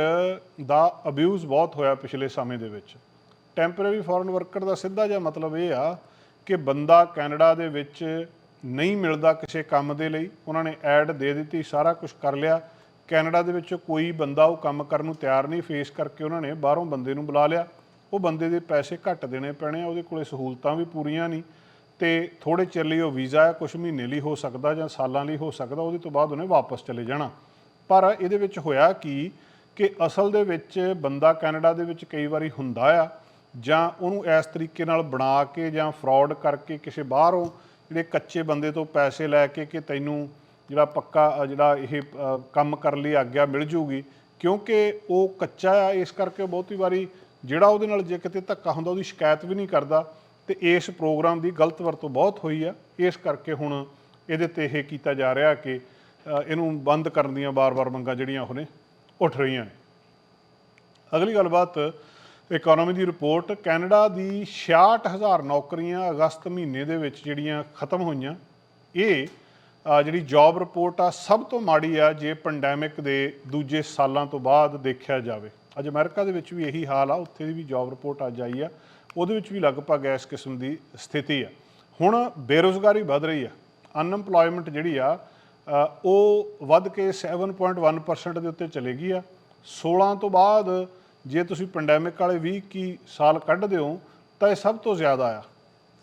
ਦਾ ਅਬਿਊਜ਼ ਬਹੁਤ ਹੋਇਆ ਪਿਛਲੇ ਸਮੇਂ ਦੇ ਵਿੱਚ। ਟੈਂਪਰੇਰੀ ਫੋਰਨ ਵਰਕਰ ਦਾ ਸਿੱਧਾ ਜਿਹਾ ਮਤਲਬ ਇਹ ਆ ਕਿ ਬੰਦਾ ਕੈਨੇਡਾ ਦੇ ਵਿੱਚ ਨਹੀਂ ਮਿਲਦਾ ਕਿਸੇ ਕੰਮ ਦੇ ਲਈ, ਉਹਨਾਂ ਨੇ ਐਡ ਦੇ ਦਿੱਤੀ, ਸਾਰਾ ਕੁਝ ਕਰ ਲਿਆ। ਕੈਨੇਡਾ ਦੇ ਵਿੱਚ ਕੋਈ ਬੰਦਾ ਉਹ ਕੰਮ ਕਰਨ ਨੂੰ ਤਿਆਰ ਨਹੀਂ ਫੇਸ ਕਰਕੇ ਉਹਨਾਂ ਨੇ ਬਾਹਰੋਂ ਬੰਦੇ ਨੂੰ ਬੁਲਾ ਲਿਆ। ਉਹ ਬੰਦੇ ਦੇ ਪੈਸੇ ਘੱਟ ਦੇਣੇ ਪੈਣੇ ਆ, ਉਹਦੇ ਕੋਲੇ ਸਹੂਲਤਾਂ ਵੀ ਪੂਰੀਆਂ ਨਹੀਂ। ਤੇ ਥੋੜੇ ਚਿਰ ਲਈ ਉਹ ਵੀਜ਼ਾ ਹੈ ਕੁਝ ਮਹੀਨੇ ਲਈ ਹੋ ਸਕਦਾ ਜਾਂ ਸਾਲਾਂ ਲਈ ਹੋ ਸਕਦਾ, ਉਹਦੇ ਤੋਂ ਬਾਅਦ ਉਹਨੇ ਵਾਪਸ ਚਲੇ ਜਾਣਾ। ਪਰ ਇਹਦੇ ਵਿੱਚ ਹੋਇਆ ਕੀ ਕਿ ਅਸਲ ਦੇ ਵਿੱਚ ਬੰਦਾ ਕੈਨੇਡਾ ਦੇ ਵਿੱਚ ਕਈ ਵਾਰੀ ਹੁੰਦਾ ਆ ਜਾਂ ਉਹਨੂੰ ਇਸ ਤਰੀਕੇ ਨਾਲ ਬਣਾ ਕੇ ਜਾਂ ਫਰਾਡ ਕਰਕੇ ਕਿਸੇ ਬਾਹਰੋਂ ਜਿਹੜੇ ਕੱਚੇ ਬੰਦੇ ਤੋਂ ਪੈਸੇ ਲੈ ਕੇ ਕਿ ਤੈਨੂੰ ਜਿਹੜਾ ਪੱਕਾ ਜਿਹੜਾ ਇਹ ਕੰਮ ਕਰਨ ਲਈ ਆਗਿਆ ਮਿਲ ਜੂਗੀ, ਕਿਉਂਕਿ ਉਹ ਕੱਚਾ ਆ, ਇਸ ਕਰਕੇ ਬਹੁਤੀ ਵਾਰੀ ਜਿਹੜਾ ਉਹਦੇ ਨਾਲ ਜੇ ਕਿਤੇ ਧੱਕਾ ਹੁੰਦਾ, ਉਹਦੀ ਸ਼ਿਕਾਇਤ ਵੀ ਨਹੀਂ ਕਰਦਾ, ਤੇ ਇਸ ਪ੍ਰੋਗਰਾਮ ਦੀ ਗਲਤ ਵਰਤੋਂ ਬਹੁਤ ਹੋਈ ਆ। ਇਸ ਕਰਕੇ ਹੁਣ ਇਹਦੇ ਤੇ ਇਹ ਕੀਤਾ ਜਾ ਰਿਹਾ ਕਿ ਇਹਨੂੰ ਬੰਦ ਕਰਨ ਦੀਆਂ ਬਾਰ-ਬਾਰ ਮੰਗਾਂ ਜਿਹੜੀਆਂ ਉਹਨੇ ਉੱਠ ਰਹੀਆਂ ਨੇ। ਅਗਲੀ ਗੱਲਬਾਤ ਇਕਨੋਮੀ ਦੀ ਰਿਪੋਰਟ ਕੈਨੇਡਾ ਦੀ 66000 ਨੌਕਰੀਆਂ ਅਗਸਤ ਮਹੀਨੇ ਦੇ ਵਿੱਚ ਜਿਹੜੀਆਂ ਖਤਮ ਹੋਈਆਂ, ਇਹ ਜਿਹੜੀ ਜੌਬ ਰਿਪੋਰਟ ਆ, ਸਭ ਤੋਂ ਮਾੜੀ ਆ ਜੇ ਪੈਂਡੈਮਿਕ ਦੇ ਦੂਜੇ ਸਾਲਾਂ ਤੋਂ ਬਾਅਦ ਦੇਖਿਆ ਜਾਵੇ। ਅੱਜ ਅਮਰੀਕਾ ਦੇ ਵਿੱਚ ਵੀ ਇਹੀ ਹਾਲ ਆ, ਉੱਥੇ ਦੀ ਵੀ ਜੌਬ ਰਿਪੋਰਟ ਅੱਜ ਆਈ ਆ, ਉਹਦੇ ਵਿੱਚ ਵੀ ਲਗਭਗ ਇਸ ਕਿਸਮ ਦੀ ਸਥਿਤੀ ਆ। ਹੁਣ ਬੇਰੋਜ਼ਗਾਰੀ ਵੱਧ ਰਹੀ ਆ ਅਨਐਮਪਲੋਇਮੈਂਟ ਜਿਹੜੀ ਆ ਉਹ ਵੱਧ ਕੇ 7.1% ਦੇ ਉੱਤੇ ਚਲੇ ਗਈ ਆ। 16 ਤੋਂ ਬਾਅਦ ਜੇ ਤੁਸੀਂ ਪੈਂਡੈਮਿਕ ਵਾਲੇ 20 ਕੀ ਸਾਲ ਕੱਢਦੇ ਹੋ, ਤਾਂ ਇਹ ਸਭ ਤੋਂ ਜ਼ਿਆਦਾ ਆ।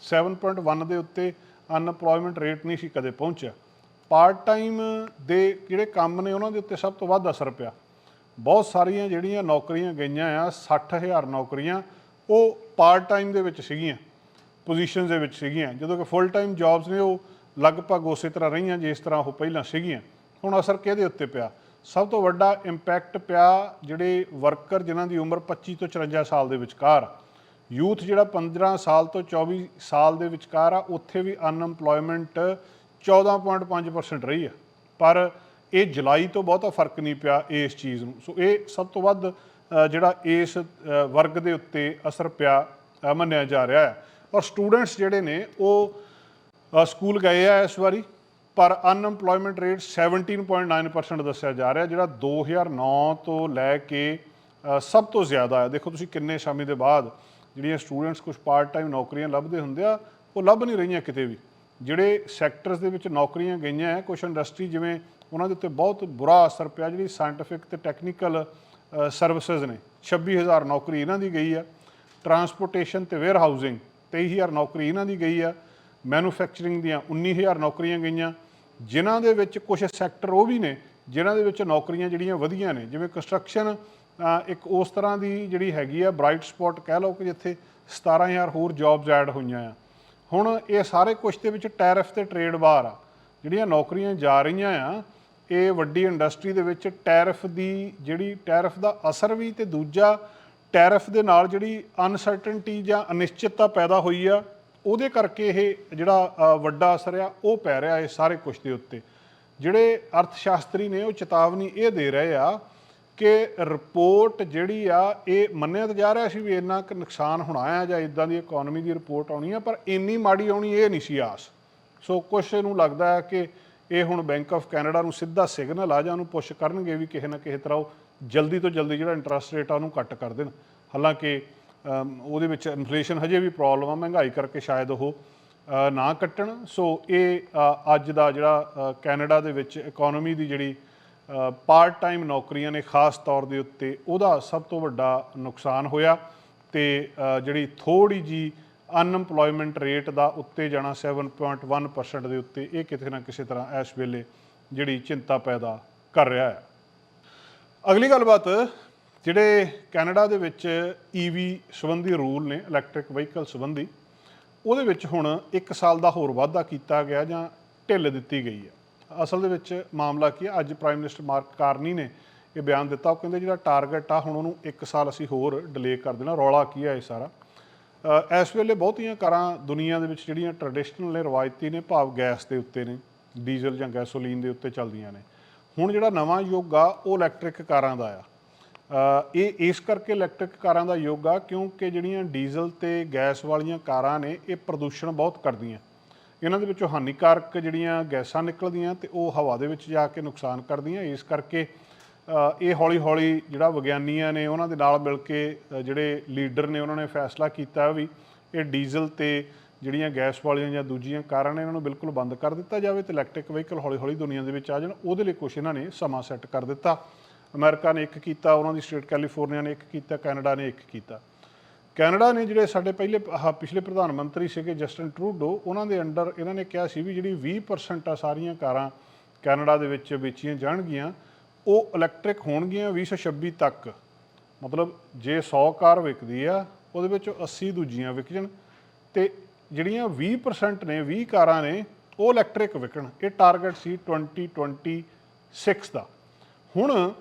7.1 ਦੇ ਉੱਤੇ ਅਨਪਲੋਇਮੈਂਟ ਰੇਟ ਨਹੀਂ ਸੀ ਕਦੇ ਪਹੁੰਚਿਆ। ਪਾਰਟ ਟਾਈਮ ਦੇ ਜਿਹੜੇ ਕੰਮ ਨੇ, ਉਹਨਾਂ ਦੇ ਉੱਤੇ ਸਭ ਤੋਂ ਵੱਧ ਅਸਰ ਪਿਆ। ਬਹੁਤ ਸਾਰੀਆਂ ਜਿਹੜੀਆਂ ਨੌਕਰੀਆਂ ਗਈਆਂ ਆ 60000 ਨੌਕਰੀਆਂ, ਉਹ ਪਾਰਟ ਟਾਈਮ ਦੇ ਵਿੱਚ ਸੀਗੀਆਂ ਪੋਜੀਸ਼ਨਸ ਦੇ ਵਿੱਚ ਸੀਗੀਆਂ। ਜਦੋਂ ਕਿ ਫੁੱਲ ਟਾਈਮ ਜੌਬਸ ਨੇ, ਉਹ ਲਗਭਗ ਉਸੇ ਤਰ੍ਹਾਂ ਰਹੀਆਂ, ਜਿਸ ਤਰ੍ਹਾਂ ਉਹ ਪਹਿਲਾਂ ਸੀਗੀਆਂ। ਹੁਣ ਅਸਰ ਕਿਹਦੇ ਉੱਤੇ ਪਿਆ? ਸਭ ਤੋਂ ਵੱਡਾ ਇੰਪੈਕਟ ਪਿਆ ਜਿਹੜੇ ਵਰਕਰ ਜਿਨ੍ਹਾਂ ਦੀ ਉਮਰ 25 ਤੋਂ 54 ਸਾਲ ਦੇ ਵਿਚਕਾਰ ਆ। ਯੂਥ ਜਿਹੜਾ 15 ਸਾਲ ਤੋਂ 24 ਸਾਲ ਦੇ ਵਿਚਕਾਰ ਆ, ਉੱਥੇ ਵੀ ਅਨਐਮਪਲੋਇਮੈਂਟ 14.5% ਰਹੀ ਆ। ਪਰ ਇਹ ਜੁਲਾਈ ਤੋਂ ਬਹੁਤਾ ਫ਼ਰਕ ਨਹੀਂ ਪਿਆ ਇਸ ਚੀਜ਼ ਨੂੰ। ਸੋ ਇਹ ਸਭ ਤੋਂ ਵੱਧ ਜਿਹੜਾ ਇਸ ਵਰਗ ਦੇ ਉੱਤੇ ਅਸਰ ਪਿਆ ਮੰਨਿਆ ਜਾ ਰਿਹਾ ਹੈ। ਔਰ ਸਟੂਡੈਂਟਸ ਜਿਹੜੇ ਨੇ, ਉਹ ਸਕੂਲ ਗਏ ਆ ਇਸ ਵਾਰੀ। ਪਰ ਅਨਐਮਪਲੋਇਮੈਂਟ ਰੇਟ 17.9% ਦੱਸਿਆ ਜਾ ਰਿਹਾ, ਜਿਹੜਾ 2009 ਤੋਂ ਲੈ ਕੇ ਸਭ ਤੋਂ ਜ਼ਿਆਦਾ ਹੈ। ਦੇਖੋ ਤੁਸੀਂ ਕਿੰਨੇ ਸਮੇਂ ਦੇ ਬਾਅਦ ਜਿਹੜੀਆਂ ਸਟੂਡੈਂਟਸ ਕੁਝ ਪਾਰਟ ਟਾਈਮ ਨੌਕਰੀਆਂ ਲੱਭਦੇ ਹੁੰਦੇ ਆ, ਉਹ ਲੱਭ ਨਹੀਂ ਰਹੀਆਂ ਕਿਤੇ ਵੀ। ਜਿਹੜੇ ਸੈਕਟਰਸ ਦੇ ਵਿੱਚ ਨੌਕਰੀਆਂ ਗਈਆਂ ਹੈ ਕੁਝ ਇੰਡਸਟਰੀ ਜਿਵੇਂ ਉਹਨਾਂ ਦੇ ਉੱਤੇ ਬਹੁਤ ਬੁਰਾ ਅਸਰ ਪਿਆ, ਜਿਹੜੀ ਸਾਇੰਟੀਫਿਕ ਤੇ ਟੈਕਨੀਕਲ ਸਰਵਿਸਿਜ਼ ਨੇ। 26000 ਨੌਕਰੀ ਇਹਨਾਂ ਦੀ ਗਈ ਆ। ਟਰਾਂਸਪੋਰਟੇਸ਼ਨ ਤੇ ਵੇਅਰ ਹਾਊਸਿੰਗ 23000 ਨੌਕਰੀ ਇਹਨਾਂ ਦੀ ਗਈ ਆ। ਮੈਨੂਫੈਕਚਰਿੰਗ ਦੀਆਂ 19000 ਨੌਕਰੀਆਂ ਗਈਆਂ। ਜਿਨ੍ਹਾਂ ਦੇ ਵਿੱਚ ਕੁਝ ਸੈਕਟਰ ਉਹ ਵੀ ਨੇ, ਜਿਨ੍ਹਾਂ ਦੇ ਵਿੱਚ ਨੌਕਰੀਆਂ ਜਿਹੜੀਆਂ ਵਧੀਆਂ ਨੇ, ਜਿਵੇਂ ਕੰਸਟਰਕਸ਼ਨ ਇੱਕ ਉਸ ਤਰ੍ਹਾਂ ਦੀ ਜਿਹੜੀ ਹੈਗੀ ਆ ਬ੍ਰਾਈਟ ਸਪੌਟ ਕਹਿ ਲਓ ਕਿ ਜਿੱਥੇ 17000 ਹੋਰ ਜੌਬਸ ਐਡ ਹੋਈਆਂ ਆ। ਹੁਣ ਇਹ ਸਾਰੇ ਕੁਝ ਦੇ ਵਿੱਚ ਟੈਰਿਫ ਤੇ ਟ੍ਰੇਡ ਵਾਰ ਆ। ਜਿਹੜੀਆਂ ਨੌਕਰੀਆਂ ਜਾ ਰਹੀਆਂ ਆ, ਇਹ ਵੱਡੀ ਇੰਡਸਟਰੀ ਦੇ ਵਿੱਚ ਟੈਰਿਫ ਦੀ ਜਿਹੜੀ ਟੈਰਿਫ ਦਾ ਅਸਰ ਵੀ ਤੇ ਦੂਜਾ ਟੈਰਿਫ ਦੇ ਨਾਲ ਜਿਹੜੀ ਅਨਸਰਟਨਟੀ ਜਾਂ ਅਨਿਸ਼ਚਿਤਤਾ ਪੈਦਾ ਹੋਈ ਆ ਉਹਦੇ ਕਰਕੇ ਇਹ ਜਿਹੜਾ ਵੱਡਾ ਅਸਰ ਆ, ਉਹ ਪੈ ਰਿਹਾ ਇਹ ਸਾਰੇ ਕੁਝ ਦੇ ਉੱਤੇ। ਜਿਹੜੇ ਅਰਥ ਸ਼ਾਸਤਰੀ ਨੇ ਉਹ ਚੇਤਾਵਨੀ ਇਹ ਦੇ ਰਹੇ ਆ ਕਿ ਰਿਪੋਰਟ ਜਿਹੜੀ ਆ, ਇਹ ਮੰਨਿਆ ਤਾਂ ਜਾ ਰਿਹਾ ਸੀ ਵੀ ਇੰਨਾ ਕੁ ਨੁਕਸਾਨ ਹੋਣਾ ਆ ਜਾਂ ਇਦਾਂ ਦੀ ਇਕਨੋਮੀ ਦੀ ਰਿਪੋਰਟ ਆਉਣੀ ਆ, ਪਰ ਇੰਨੀ ਮਾੜੀ ਆਉਣੀ ਇਹ ਨਹੀਂ ਸੀ ਆਸ। ਸੋ ਕੁਛ ਨੂੰ ਲੱਗਦਾ ਹੈ ਕਿ ਇਹ ਹੁਣ ਬੈਂਕ ਆਫ ਕੈਨੇਡਾ ਨੂੰ ਸਿੱਧਾ ਸਿਗਨਲ ਆ ਜਾਂ ਉਹਨੂੰ ਪੁਸ਼ ਕਰਨਗੇ ਵੀ ਕਿਸੇ ਨਾ ਕਿਸੇ ਤਰ੍ਹਾਂ ਉਹ ਜਲਦੀ ਤੋਂ ਜਲਦੀ ਜਿਹੜਾ ਇੰਟਰਸਟ ਰੇਟ ਆ ਉਹਨੂੰ ਕੱਟ ਕਰ ਦੇਣ। ਹਾਲਾਂਕਿ ਉਹਦੇ ਵਿੱਚ ਇਨਫਲੇਸ਼ਨ ਹਜੇ ਵੀ ਪ੍ਰੋਬਲਮ ਆ, ਮਹਿੰਗਾਈ ਕਰਕੇ ਸ਼ਾਇਦ ਉਹ ਨਾ ਕੱਟਣ। ਸੋ ਇਹ ਅੱਜ ਦਾ ਜਿਹੜਾ ਕੈਨੇਡਾ ਦੇ ਵਿੱਚ ਇਕਨੋਮੀ ਦੀ ਜਿਹੜੀ ਪਾਰਟ ਟਾਈਮ ਨੌਕਰੀਆਂ ਨੇ ਖਾਸ ਤੌਰ ਦੇ ਉੱਤੇ, ਉਹਦਾ ਸਭ ਤੋਂ ਵੱਡਾ ਨੁਕਸਾਨ ਹੋਇਆ ਤੇ ਜਿਹੜੀ ਥੋੜੀ ਜੀ ਅਨਐਮਪਲੋਇਮੈਂਟ ਰੇਟ ਦਾ ਉੱਤੇ ਜਾਣਾ 7.1% ਦੇ ਉੱਤੇ, ਇਹ ਕਿਤੇ ਨਾ ਕਿਸੇ ਤਰ੍ਹਾਂ ਇਸ ਵੇਲੇ ਜਿਹੜੀ ਚਿੰਤਾ ਪੈਦਾ ਕਰ ਰਿਹਾ ਹੈ। ਅਗਲੀ ਗੱਲਬਾਤ ਜਿਹੜੇ ਕੈਨੇਡਾ ਦੇ ਵਿੱਚ ਈਵੀ ਸੰਬੰਧੀ ਰੂਲ ਨੇ ਇਲੈਕਟ੍ਰਿਕ ਵਹੀਕਲ ਸੰਬੰਧੀ, ਉਹਦੇ ਵਿੱਚ ਹੁਣ 1 ਸਾਲ ਦਾ ਹੋਰ ਵਾਧਾ ਕੀਤਾ ਗਿਆ ਜਾਂ ਢਿੱਲ ਦਿੱਤੀ ਗਈ ਹੈ। ਅਸਲ ਦੇ ਵਿੱਚ ਮਾਮਲਾ ਕੀ ਹੈ? ਅੱਜ ਪ੍ਰਾਈਮ ਮਿਨਿਸਟਰ ਮਾਰਕ ਕਾਰਨੀ ਨੇ ਇਹ ਬਿਆਨ ਦਿੱਤਾ। ਉਹ ਕਹਿੰਦੇ ਜਿਹੜਾ ਟਾਰਗੇਟ ਆ, ਹੁਣ ਉਹਨੂੰ 1 ਸਾਲ ਅਸੀਂ ਹੋਰ ਡਿਲੇ ਕਰ ਦੇਣਾ। ਰੌਲਾ ਕੀ ਹੈ ਇਹ ਸਾਰਾ? ਇਸ ਵੇਲੇ ਬਹੁਤੀਆਂ ਕਾਰਾਂ ਦੁਨੀਆ ਦੇ ਵਿੱਚ ਜਿਹੜੀਆਂ ਟ੍ਰੈਡੀਸ਼ਨਲ ਨੇ, ਰਵਾਇਤੀ ਨੇ, ਭਾਵ ਗੈਸ ਦੇ ਉੱਤੇ ਨੇ ਡੀਜ਼ਲ ਜਾਂ ਗੈਸੋਲੀਨ ਦੇ ਉੱਤੇ ਚੱਲਦੀਆਂ ਨੇ। ਹੁਣ ਜਿਹੜਾ ਨਵਾਂ ਯੁੱਗ ਆ, ਉਹ ਇਲੈਕਟ੍ਰਿਕ ਕਾਰਾਂ ਦਾ ਆ। ਇਹ ਇਸ ਕਰਕੇ ਇਲੈਕਟ੍ਰਿਕ ਕਾਰਾਂ ਦਾ ਯੁੱਗ ਆ, ਕਿਉਂਕਿ ਜਿਹੜੀਆਂ ਡੀਜ਼ਲ ਤੇ ਗੈਸ ਵਾਲੀਆਂ ਕਾਰਾਂ ਨੇ, ਇਹ ਪ੍ਰਦੂਸ਼ਣ ਬਹੁਤ ਕਰਦੀਆਂ। ਇਹਨਾਂ ਦੇ ਵਿੱਚੋਂ ਹਾਨੀਕਾਰਕ ਜਿਹੜੀਆਂ ਗੈਸਾਂ ਨਿਕਲਦੀਆਂ ਤੇ ਉਹ ਹਵਾ ਦੇ ਵਿੱਚ ਜਾ ਕੇ ਨੁਕਸਾਨ ਕਰਦੀਆਂ। ਇਸ ਕਰਕੇ ਇਹ ਹੌਲੀ-ਹੌਲੀ ਜਿਹੜਾ ਵਿਗਿਆਨੀਆਂ ਨੇ ਉਹਨਾਂ ਦੇ ਨਾਲ ਮਿਲ ਕੇ ਜਿਹੜੇ ਲੀਡਰ ਨੇ ਉਹਨਾਂ ਨੇ ਫੈਸਲਾ ਕੀਤਾ ਵੀ ਇਹ ਡੀਜ਼ਲ ਤੇ ਜਿਹੜੀਆਂ ਗੈਸ ਵਾਲੀਆਂ ਜਾਂ ਦੂਜੀਆਂ ਕਾਰਾਂ ਨੇ, ਇਹਨਾਂ ਨੂੰ ਬਿਲਕੁਲ ਬੰਦ ਕਰ ਦਿੱਤਾ ਜਾਵੇ ਤੇ ਇਲੈਕਟ੍ਰਿਕ ਵਹੀਕਲ ਹੌਲੀ-ਹੌਲੀ ਦੁਨੀਆ ਦੇ ਵਿੱਚ ਆ ਜਾਣ। ਉਹਦੇ ਲਈ ਕੁਛ ਇਹਨਾਂ ਨੇ ਸਮਾਂ ਸੈੱਟ ਕਰ ਦਿੱਤਾ। ਅਮਰੀਕਾ ਨੇ ਇੱਕ ਕੀਤਾ, ਉਹਨਾਂ ਦੀ ਸਟੇਟ ਕੈਲੀਫੋਰਨੀਆ ਨੇ ਇੱਕ ਕੀਤਾ, ਕੈਨੇਡਾ ਨੇ ਇੱਕ ਕੀਤਾ। ਕੈਨੇਡਾ ਨੇ ਜਿਹੜੇ ਸਾਡੇ ਪਹਿਲੇ, ਆਹ ਪਿਛਲੇ ਪ੍ਰਧਾਨ ਮੰਤਰੀ ਸੀਗੇ, ਜਸਟਨ ਟਰੂਡੋ, ਉਹਨਾਂ ਦੇ ਅੰਡਰ ਇਹਨਾਂ ਨੇ ਕਿਹਾ ਸੀ ਵੀ ਜਿਹੜੀ 20% ਆ ਸਾਰੀਆਂ ਕਾਰਾਂ ਕੈਨੇਡਾ ਦੇ ਵਿੱਚ ਵੇਚੀਆਂ ਜਾਣਗੀਆਂ, ਉਹ ਇਲੈਕਟ੍ਰਿਕ ਹੋਣਗੀਆਂ 2026 ਤੱਕ। ਮਤਲਬ ਜੇ 100 ਕਾਰ ਵਿਕਦੀ ਆ, ਉਹਦੇ ਵਿੱਚੋਂ 80 ਦੂਜੀਆਂ ਵਿਕ ਜਾਣ। ਤੇ ਜਿਹੜੀਆਂ 20% ਨੇ 20 ਕਾਰਾਂ ਨੇ, ਉਹ ਇਲੈਕਟ੍ਰਿਕ ਵਿਕਣ। ਇਹ ਟਾਰਗੇਟ ਸੀ 2026 ਦਾ। ਹੁਣ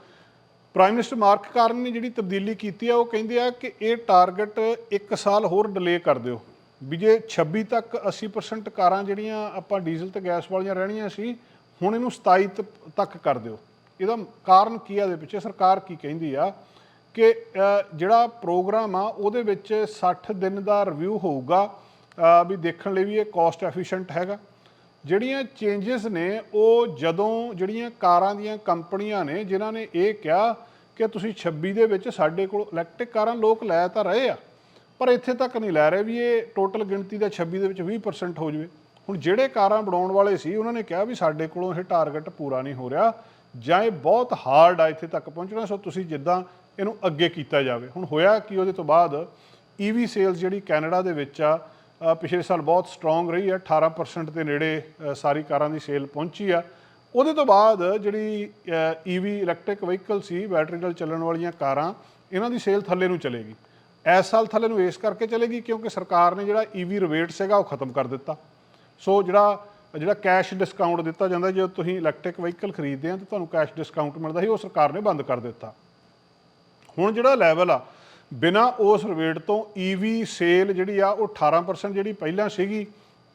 ਪ੍ਰਾਈਮ ਮਿਨਿਸਟਰ ਮਾਰਕ ਕਾਰਨ ਨੇ ਜਿਹੜੀ ਤਬਦੀਲੀ ਕੀਤੀ ਆ, ਉਹ ਕਹਿੰਦੇ ਆ ਕਿ ਇਹ ਟਾਰਗੇਟ 1 ਸਾਲ ਹੋਰ ਡਿਲੇ ਕਰ ਦਿਓ। ਵੀ ਜੇ 26 ਤੱਕ 80% ਕਾਰਾਂ ਜਿਹੜੀਆਂ ਆਪਾਂ ਡੀਜ਼ਲ ਤੇ ਗੈਸ ਵਾਲੀਆਂ ਰਹਿਣੀਆਂ ਸੀ, ਹੁਣ ਇਹਨੂੰ 27 ਤ- ਤੱਕ ਕਰ ਦਿਓ। ਇਹਦਾ ਕਾਰਨ ਕੀ ਆ ਦੇ ਪਿੱਛੇ? ਸਰਕਾਰ ਕੀ ਕਹਿੰਦੀ ਆ ਕਿ ਜਿਹੜਾ ਪ੍ਰੋਗਰਾਮ ਆ, ਉਹਦੇ ਵਿੱਚ 60 ਦਿਨ ਦਾ ਰਿਵਿਊ ਹੋਊਗਾ। ਵੀ ਦੇਖਣ ਲਈ ਵੀ ਇਹ ਕਾਸਟ ਐਫੀਸ਼ੀਐਂਟ ਹੈਗਾ। ਜਿਹੜੀਆਂ ਚੇਂਜਸ ਨੇ, ਉਹ ਜਦੋਂ ਜਿਹੜੀਆਂ ਕਾਰਾਂ ਦੀਆਂ ਕੰਪਨੀਆਂ ਨੇ, ਜਿਨ੍ਹਾਂ ਨੇ ਇਹ ਕਿਹਾ ਕਿ ਤੁਸੀਂ 26 ਦੇ ਵਿੱਚ ਸਾਡੇ ਕੋਲ ਇਲੈਕਟ੍ਰਿਕ ਕਾਰਾਂ ਲੋਕ ਲੈ ਤਾਂ ਰਹੇ ਆ, ਪਰ ਇੱਥੇ ਤੱਕ ਨਹੀਂ ਲੈ ਰਹੇ ਵੀ ਇਹ ਟੋਟਲ ਗਿਣਤੀ ਦਾ 26 ਦੇ ਵਿੱਚ 20% ਹੋ ਜਵੇ। ਹੁਣ ਜਿਹੜੇ ਕਾਰਾਂ ਬਣਾਉਣ ਵਾਲੇ ਸੀ, ਉਹਨਾਂ ਨੇ ਕਿਹਾ ਵੀ ਸਾਡੇ ਕੋਲੋਂ ਇਹ ਟਾਰਗੇਟ ਪੂਰਾ ਨਹੀਂ ਹੋ ਰਿਹਾ ਜਾਂ ਇਹ ਬਹੁਤ ਹਾਰਡ ਆ ਇੱਥੇ ਤੱਕ ਪਹੁੰਚਣਾ, ਸੋ ਤੁਸੀਂ ਜਿੱਦਾਂ ਇਹਨੂੰ ਅੱਗੇ ਕੀਤਾ ਜਾਵੇ। ਹੁਣ ਹੋਇਆ ਕਿ ਉਹਦੇ ਤੋਂ ਬਾਅਦ? ਈਵੀ ਸੇਲਸ ਜਿਹੜੀ ਕੈਨੇਡਾ ਦੇ ਵਿੱਚ ਆ ਪਿਛਲੇ ਸਾਲ ਬਹੁਤ ਸਟਰੋਂਗ ਰਹੀ ਹੈ 18% ਦੇ ਨੇੜੇ ਸਾਰੀ ਕਾਰਾਂ ਦੀ ਸੇਲ ਪਹੁੰਚੀ ਆ। ਉਹਦੇ ਤੋਂ ਬਾਅਦ ਜਿਹੜੀ ਈਵੀ ਇਲੈਕਟ੍ਰਿਕ ਵਹੀਕਲ ਸੀ ਬੈਟਰੀ ਨਾਲ ਚੱਲਣ ਵਾਲੀਆਂ ਕਾਰਾਂ, ਇਹਨਾਂ ਦੀ ਸੇਲ ਥੱਲੇ ਨੂੰ ਚਲੇਗੀ। ਇਸ ਸਾਲ ਥੱਲੇ ਨੂੰ ਇਸ ਕਰਕੇ ਚਲੇਗੀ ਕਿਉਂਕਿ ਸਰਕਾਰ ਨੇ ਜਿਹੜਾ ਈਵੀ ਰਿਬੇਟ ਸੀਗਾ ਉਹ ਖਤਮ ਕਰ ਦਿੱਤਾ। ਸੋ ਜਿਹੜਾ ਜਿਹੜਾ ਕੈਸ਼ ਡਿਸਕਾਊਂਟ ਦਿੱਤਾ ਜਾਂਦਾ, ਜਦੋਂ ਤੁਸੀਂ ਇਲੈਕਟ੍ਰਿਕ ਵਹੀਕਲ ਖਰੀਦਦੇ ਆ ਤਾਂ ਤੁਹਾਨੂੰ ਕੈਸ਼ ਡਿਸਕਾਊਂਟ ਮਿਲਦਾ ਸੀ, ਉਹ ਸਰਕਾਰ ਨੇ ਬੰਦ ਕਰ ਦਿੱਤਾ। ਹੁਣ ਜਿਹੜਾ ਲੈਵਲ ਆ ਬਿਨਾ ਉਸ ਰਿਬੇਟ ਤੋਂ ਈਵੀ ਸੇਲ ਜਿਹੜੀ ਆ ਉਹ 18% ਜਿਹੜੀ ਪਹਿਲਾਂ ਸੀਗੀ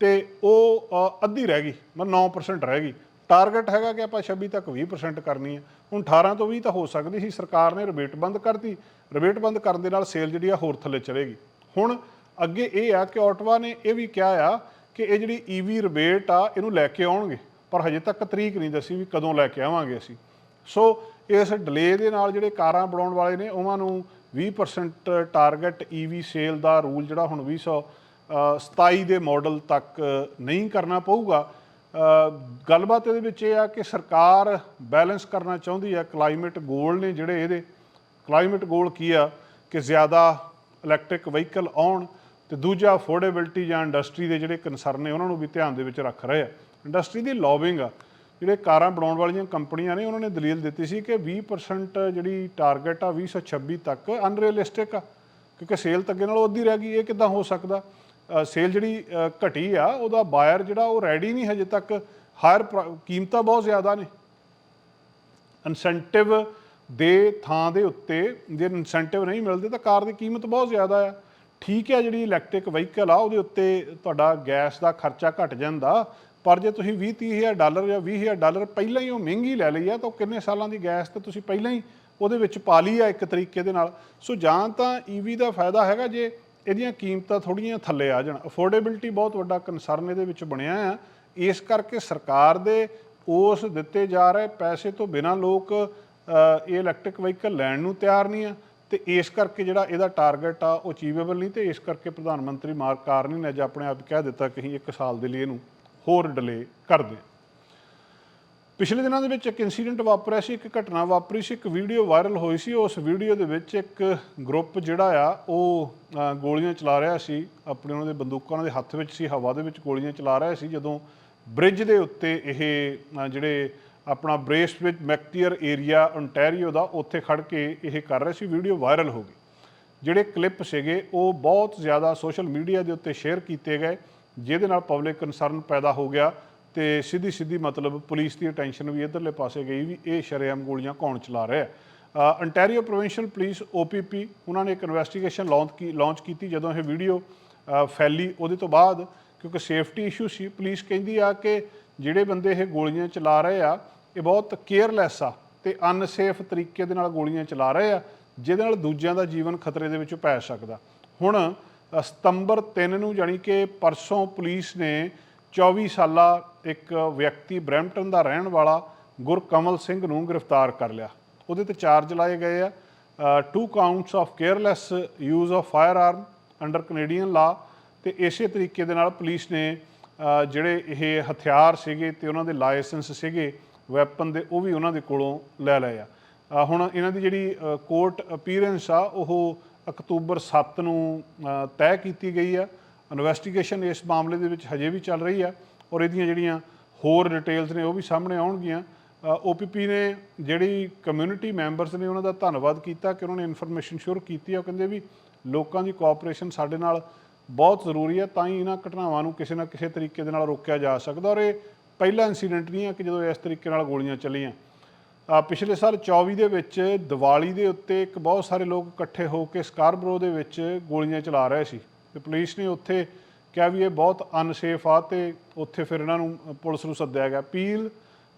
ਤੇ ਉਹ ਅੱਧੀ ਰਹਿ ਗਈ, ਮਤਲਬ 9% ਰਹਿ ਗਈ। ਟਾਰਗੇਟ ਹੈਗਾ ਕਿ ਆਪਾਂ 26 ਤੱਕ 20% ਕਰਨੀ ਹੈ ਹੁਣ 18 ਤੋਂ 20 ਤਾਂ ਹੋ ਸਕਦੀ ਸੀ, ਸਰਕਾਰ ਨੇ ਰਿਬੇਟ ਬੰਦ ਕਰਤੀ। ਰਿਬੇਟ ਬੰਦ ਕਰਨ ਦੇ ਨਾਲ ਸੇਲ ਜਿਹੜੀ ਆ ਹੋਰ ਥੱਲੇ ਚਲੇਗੀ। ਹੁਣ ਅੱਗੇ ਇਹ ਆ ਕਿ ਆਟਵਾ ਨੇ ਇਹ ਵੀ ਕਿਹਾ ਆ ਕਿ ਇਹ ਜਿਹੜੀ ਈਵੀ ਰਿਬੇਟ ਆ, ਇਹਨੂੰ ਲੈ ਕੇ ਆਉਣਗੇ। ਪਰ ਹਜੇ ਤੱਕ ਤਰੀਕ ਨਹੀਂ ਦੱਸੀ ਵੀ ਕਦੋਂ ਲੈ ਕੇ ਆਵਾਂਗੇ ਅਸੀਂ। ਸੋ ਇਸ ਡਿਲੇ ਦੇ ਨਾਲ ਜਿਹੜੇ ਕਾਰਾਂ ਬਣਾਉਣ ਵਾਲੇ ਨੇ, ਉਹਨਾਂ ਨੂੰ 20% ਟਾਰਗੇਟ ਈਵੀ ਸੇਲ ਦਾ ਰੂਲ ਜਿਹੜਾ ਹੁਣ 2027 ਦੇ ਮਾਡਲ ਤੱਕ ਨਹੀਂ ਕਰਨਾ ਪਊਗਾ। ਗੱਲਬਾਤ ਇਹਦੇ ਵਿੱਚ ਇਹ ਆ ਕਿ ਸਰਕਾਰ ਬੈਲੈਂਸ ਕਰਨਾ ਚਾਹੁੰਦੀ ਆ। ਕਲਾਈਮੇਟ ਗੋਲ ਨੇ ਜਿਹੜੇ ਇਹਦੇ ਕਲਾਈਮੇਟ ਗੋਲ ਕੀ ਆ? ਕਿ ਜ਼ਿਆਦਾ ਇਲੈਕਟ੍ਰਿਕ ਵਹੀਕਲ ਆਉਣ ਤੇ ਦੂਜਾ ਅਫੋਰਡੇਬਿਲਟੀ ਜਾਂ ਇੰਡਸਟਰੀ ਦੇ ਜਿਹੜੇ ਕਨਸਰਨ ਨੇ, ਉਹਨਾਂ ਨੂੰ ਵੀ ਧਿਆਨ ਦੇ ਵਿੱਚ ਰੱਖ ਰਹੇ ਆ। ਇੰਡਸਟਰੀ ਦੀ ਲੌਬਿੰਗ ਆ। ਜਿਹੜੇ ਕਾਰਾਂ ਬਣਾਉਣ ਵਾਲੀਆਂ ਕੰਪਨੀਆਂ ਨੇ, ਉਹਨਾਂ ਨੇ ਦਲੀਲ ਦਿੱਤੀ ਸੀ ਕਿ 20% ਜਿਹੜੀ ਟਾਰਗੇਟ ਆ 2026 ਤੱਕ ਅਨਰੀਅਲਿਸਟਿਕ ਆ। ਕਿਉਂਕਿ ਸੇਲ ਤਾਂ ਅੱਗੇ ਨਾਲੋਂ ਅੱਧੀ ਰਹਿ ਗਈ, ਇਹ ਕਿਦਾਂ ਹੋ ਸਕਦਾ? ਸੇਲ ਜਿਹੜੀ ਘਟੀ ਆ, ਉਹਦਾ ਬਾਇਰ ਜਿਹੜਾ, ਉਹ ਰੈਡੀ ਨਹੀਂ ਹਜੇ ਤੱਕ। ਹਾਇਰ ਕੀਮਤਾਂ ਬਹੁਤ ਜ਼ਿਆਦਾ ਨੇ। ਇਨਸੈਂਟਿਵ ਦੇ ਥਾਂ ਦੇ ਉੱਤੇ ਜੇ ਇਨਸੈਂਟਿਵ ਨਹੀਂ ਮਿਲਦੇ, ਤਾਂ ਕਾਰ ਦੀ ਕੀਮਤ ਬਹੁਤ ਜ਼ਿਆਦਾ ਆ। ਠੀਕ ਹੈ ਜਿਹੜੀ ਇਲੈਕਟ੍ਰਿਕ ਵਹੀਕਲ ਆ, ਉਹਦੇ ਉੱਤੇ ਤੁਹਾਡਾ ਗੈਸ ਦਾ ਖਰਚਾ ਘਟ ਜਾਂਦਾ। ਪਰ ਜੇ ਤੁਸੀਂ 20 30000 ਡਾਲਰ ਜਾਂ 20000 ਡਾਲਰ ਪਹਿਲਾਂ ਹੀ ਉਹ ਮਹਿੰਗੀ ਲੈ ਲਈ ਆ, ਤਾਂ ਉਹ ਕਿੰਨੇ ਸਾਲਾਂ ਦੀ ਗੈਸ ਤੇ ਤੁਸੀਂ ਪਹਿਲਾਂ ਹੀ ਉਹਦੇ ਵਿੱਚ ਪਾ ਲਈ ਆ ਇੱਕ ਤਰੀਕੇ ਦੇ ਨਾਲ। ਸੋ ਜਾਂ ਤਾਂ ਈਵੀ ਦਾ ਫਾਇਦਾ ਹੈਗਾ ਜੇ ਇਹਦੀਆਂ ਕੀਮਤਾਂ ਥੋੜੀਆਂ ਥੱਲੇ ਆ ਜਾਣ। ਅਫੋਰਡੇਬਿਲਟੀ ਬਹੁਤ ਵੱਡਾ ਕਨਸਰਨ ਇਹਦੇ ਵਿੱਚ ਬਣਿਆ ਆ। ਇਸ ਕਰਕੇ ਸਰਕਾਰ ਦੇ ਉਸ ਦਿੱਤੇ ਜਾ ਰਹੇ ਪੈਸੇ ਤੋਂ ਬਿਨਾਂ ਲੋਕ ਇਹ ਇਲੈਕਟ੍ਰਿਕ ਵਹੀਕਲ ਲੈਣ ਨੂੰ ਤਿਆਰ ਨਹੀਂ ਆ। ਤੇ ਇਸ ਕਰਕੇ ਜਿਹੜਾ ਇਹਦਾ ਟਾਰਗੇਟ ਆ, ਉਹ ਅਚੀਵੇਬਲ ਨਹੀਂ ਤੇ ਇਸ ਕਰਕੇ ਪ੍ਰਧਾਨ ਮੰਤਰੀ ਮਾਰਕ ਕਾਰਨੀ ਨੇ ਅੱਜ ਆਪਣੇ ਆਪ ਕਹਿ ਦਿੱਤਾ ਕਿ ਅਸੀਂ ਇੱਕ ਸਾਲ ਦੇ ਲਈ ਇਹਨੂੰ ਹੋਰ ਡਿਲੇ ਕਰਦੇ। ਪਿਛਲੇ ਦਿਨਾਂ ਦੇ ਵਿੱਚ ਇੱਕ ਇਨਸੀਡੈਂਟ ਵਾਪਰਿਆ ਸੀ, ਇੱਕ ਘਟਨਾ ਵਾਪਰੀ ਸੀ, ਇੱਕ ਵੀਡੀਓ ਵਾਇਰਲ ਹੋਈ ਸੀ। ਉਸ ਵੀਡੀਓ ਦੇ ਵਿੱਚ ਇੱਕ ਗਰੁੱਪ ਜਿਹੜਾ ਆ, ਉਹ ਗੋਲੀਆਂ ਚਲਾ ਰਿਹਾ ਸੀ। ਆਪਣੇ ਉਹਨਾਂ ਦੇ ਬੰਦੂਕਾਂ ਉਹਨਾਂ ਦੇ ਹੱਥ ਵਿੱਚ ਸੀ, ਹਵਾ ਦੇ ਵਿੱਚ ਗੋਲੀਆਂ ਚਲਾ ਰਿਹਾ ਸੀ। ਜਦੋਂ ਬ੍ਰਿਜ ਦੇ ਉੱਤੇ ਇਹ ਜਿਹੜੇ ਆਪਣਾ ਬ੍ਰੇਸ ਵਿੱਚ ਮੈਕਟੀਅਰ ਏਰੀਆ ontario ਦਾ, ਉੱਥੇ ਖੜ ਕੇ ਇਹ ਕਰ ਰਿਹਾ ਸੀ ਵੀਡੀਓ ਵਾਇਰਲ ਹੋ ਗਈ। ਜਿਹੜੇ ਕਲਿੱਪ ਸੀਗੇ, ਉਹ ਬਹੁਤ ਜ਼ਿਆਦਾ ਸੋਸ਼ਲ ਮੀਡੀਆ ਦੇ ਉੱਤੇ ਸ਼ੇਅਰ ਕੀਤੇ ਗਏ। ਜਿਹਦੇ ਨਾਲ ਪਬਲਿਕ ਕਨਸਰਨ ਪੈਦਾ ਹੋ ਗਿਆ ਤੇ ਸਿੱਧੀ ਸਿੱਧੀ ਮਤਲਬ ਪੁਲਿਸ ਦੀ ਅਟੈਂਸ਼ਨ ਵੀ ਇਧਰਲੇ ਪਾਸੇ ਗਈ ਵੀ ਇਹ ਸ਼ਰੇਆਮ ਗੋਲੀਆਂ ਕੌਣ ਚਲਾ ਰਿਹਾ ਅੰਟੈਰੀਓ ਪ੍ਰੋਵਿੰਸ਼ੀਅਲ ਪੁਲਿਸ OPP ਉਹਨਾਂ ਨੇ ਇੱਕ ਇਨਵੈਸਟੀਗੇਸ਼ਨ ਲਾਂਚ ਕੀ ਲਾਂਚ ਕੀਤੀ ਜਦੋਂ ਇਹ ਵੀਡੀਓ ਫੈਲੀ। ਉਹਦੇ ਤੋਂ ਬਾਅਦ ਕਿਉਂਕਿ ਸੇਫਟੀ ਇਸ਼ੂ ਸੀ ਪੁਲਿਸ ਕਹਿੰਦੀ ਆ ਕਿ ਜਿਹੜੇ ਬੰਦੇ ਇਹ ਗੋਲੀਆਂ ਚਲਾ ਰਹੇ ਆ, ਇਹ ਬਹੁਤ ਕੇਅਰਲੈਸ ਆ ਤੇ ਅਨਸੇਫ ਤਰੀਕੇ ਦੇ ਨਾਲ ਗੋਲੀਆਂ ਚਲਾ ਰਹੇ ਆ, ਜਿਹਦੇ ਨਾਲ ਦੂਜਿਆਂ ਦਾ ਜੀਵਨ ਖਤਰੇ ਦੇ ਵਿੱਚ ਪੈ ਸਕਦਾ। ਹੁਣ ਸਤੰਬਰ 3 ਨੂੰ ਜਾਣੀ ਕਿ ਪਰਸੋਂ ਪੁਲਿਸ ਨੇ 24 ਸਾਲਾ ਇੱਕ ਵਿਅਕਤੀ ਬਰੈਂਪਟਨ ਦਾ ਰਹਿਣ ਵਾਲਾ ਗੁਰਕਮਲ ਸਿੰਘ ਨੂੰ ਗ੍ਰਿਫਤਾਰ ਕਰ ਲਿਆ। ਉਹਦੇ ਤੇ ਚਾਰਜ ਲਾਏ ਗਏ ਆ। Two counts of careless use of firearm under Canadian law ਤੇ ਇਸੇ ਤਰੀਕੇ ਦੇ ਨਾਲ ਪੁਲਿਸ ਨੇ ਜਿਹੜੇ ਇਹ ਹਥਿਆਰ ਸੀਗੇ ਤੇ ਉਹਨਾਂ ਦੇ ਲਾਇਸੈਂਸ ਸੀਗੇ, ਵੈਪਨ ਦੇ ਉਹ ਵੀ ਉਹਨਾਂ ਦੇ ਕੋਲੋਂ ਲੈ ਲਏ ਆ। ਹੁਣ ਇਹਨਾਂ ਦੀ ਜਿਹੜੀ ਕੋਰਟ ਅਪੀਅਰੈਂਸ ਆ, ਉਹ ਅਕਤੂਬਰ 7 ਨੂੰ ਤੈਅ ਕੀਤੀ ਗਈ ਆ ਇਨਵੈਸਟੀਗੇਸ਼ਨ ਇਸ ਮਾਮਲੇ ਦੇ ਵਿੱਚ ਹਜੇ ਵੀ ਚੱਲ ਰਹੀ ਆ ਔਰ ਇਹਦੀਆਂ ਜਿਹੜੀਆਂ ਹੋਰ ਡਿਟੇਲਸ ਨੇ ਉਹ ਵੀ ਸਾਹਮਣੇ ਆਉਣਗੀਆਂ। ਓਪੀਪੀ ਨੇ ਜਿਹੜੀ ਕਮਿਊਨਿਟੀ ਮੈਂਬਰਸ ਨੇ ਉਹਨਾਂ ਦਾ ਧੰਨਵਾਦ ਕੀਤਾ ਕਿ ਉਹਨਾਂ ਨੇ ਇਨਫੋਰਮੇਸ਼ਨ ਸ਼ੇਅਰ ਕੀਤੀ ਉਹ ਕਹਿੰਦੇ ਵੀ ਲੋਕਾਂ ਦੀ ਕੋਆਪਰੇਸ਼ਨ ਸਾਡੇ ਨਾਲ ਬਹੁਤ ਜ਼ਰੂਰੀ ਹੈ, ਤਾਂ ਹੀ ਇਹਨਾਂ ਘਟਨਾਵਾਂ ਨੂੰ ਕਿਸੇ ਨਾ ਕਿਸੇ ਤਰੀਕੇ ਦੇ ਨਾਲ ਰੋਕਿਆ ਜਾ ਸਕਦਾ। ਔਰ ਇਹ ਪਹਿਲਾ ਇਨਸੀਡੈਂਟ ਨਹੀਂ ਹੈ ਕਿ ਜਦੋਂ ਇਸ ਤਰੀਕੇ ਨਾਲ ਗੋਲੀਆਂ ਚੱਲੀਆਂ। ਪਿਛਲੇ ਸਾਲ 24 ਦੇ ਵਿੱਚ ਦੀਵਾਲੀ ਦੇ ਉੱਤੇ ਇੱਕ ਬਹੁਤ ਸਾਰੇ ਲੋਕ ਇਕੱਠੇ ਹੋ ਕੇ ਸਕਾਰਬਰੋ ਦੇ ਵਿੱਚ ਗੋਲੀਆਂ ਚਲਾ ਰਹੇ ਸੀ। ਤੇ ਪੁਲਿਸ ਨੇ ਉੱਥੇ ਕਿਹਾ ਵੀ ਇਹ ਬਹੁਤ ਅਨਸੇਫ ਆ ਤੇ ਉੱਥੇ ਫਿਰ ਇਹਨਾਂ ਨੂੰ ਪੁਲਿਸ ਨੂੰ ਸੱਦਿਆ ਗਿਆ। ਪੀਲ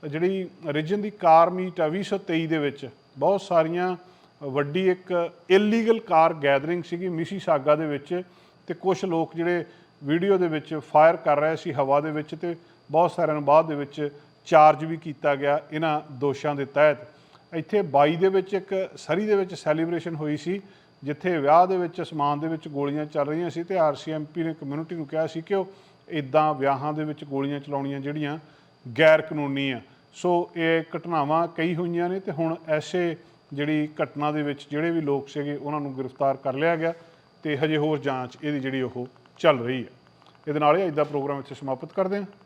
ਜਿਹੜੀ ਰੀਜਨ ਦੀ ਕਾਰ ਮੀਟ ਆ 2023 ਦੇ ਵਿੱਚ ਬਹੁਤ ਸਾਰੀਆਂ ਵੱਡੀ ਇੱਕ ਇਲੀਗਲ ਕਾਰ ਗੈਦਰਿੰਗ ਸੀਗੀ ਮਿਸੀ ਸਾਗਾ ਦੇ ਵਿੱਚ ਤੇ ਕੁਝ ਲੋਕ ਜਿਹੜੇ ਵੀਡੀਓ ਦੇ ਵਿੱਚ ਫਾਇਰ ਕਰ ਰਹੇ ਸੀ ਹਵਾ ਦੇ ਵਿੱਚ ਤੇ ਬਹੁਤ ਸਾਰਿਆਂ ਨੂੰ ਬਾਅਦ ਦੇ ਵਿੱਚ ਚਾਰਜ ਵੀ ਕੀਤਾ ਗਿਆ ਇਹਨਾਂ ਦੋਸ਼ਾਂ ਦੇ ਤਹਿਤ। ਇੱਥੇ 22 ਦੇ ਵਿੱਚ ਇੱਕ ਸਰੀ ਦੇ ਵਿੱਚ ਸੈਲੀਬ੍ਰੇਸ਼ਨ ਹੋਈ ਸੀ, ਜਿੱਥੇ ਵਿਆਹ ਦੇ ਵਿੱਚ, ਸਮਾਨ ਦੇ ਵਿੱਚ ਗੋਲੀਆਂ ਚੱਲ ਰਹੀਆਂ ਸੀ ਤੇ ਆਰਸੀਐਮਪੀ ਨੇ ਕਮਿਊਨਿਟੀ ਨੂੰ ਕਿਹਾ ਸੀ ਕਿ ਉਹ ਇਦਾਂ ਵਿਆਹਾਂ ਦੇ ਵਿੱਚ ਗੋਲੀਆਂ ਚਲਾਉਣੀਆਂ ਜਿਹੜੀਆਂ ਗੈਰ ਕਾਨੂੰਨੀ ਆ। ਸੋ ਇਹ ਘਟਨਾਵਾਂ ਕਈ ਹੋਈਆਂ ਨੇ ਤੇ ਹੁਣ ਐਸੇ ਜਿਹੜੀ ਘਟਨਾ ਦੇ ਵਿੱਚ ਜਿਹੜੇ ਵੀ ਲੋਕ ਸੀਗੇ, ਉਹਨਾਂ ਨੂੰ ਗ੍ਰਿਫਤਾਰ ਕਰ ਲਿਆ ਗਿਆ ਤੇ ਹਜੇ ਹੋਰ ਜਾਂਚ ਇਹਦੀ ਜਿਹੜੀ ਉਹ ਚੱਲ ਰਹੀ ਹੈ ਇਹਦੇ ਨਾਲ ਹੀ ਅੱਜ ਦਾ ਪ੍ਰੋਗਰਾਮ ਇੱਥੇ ਸਮਾਪਤ ਕਰਦੇ ਹਾਂ।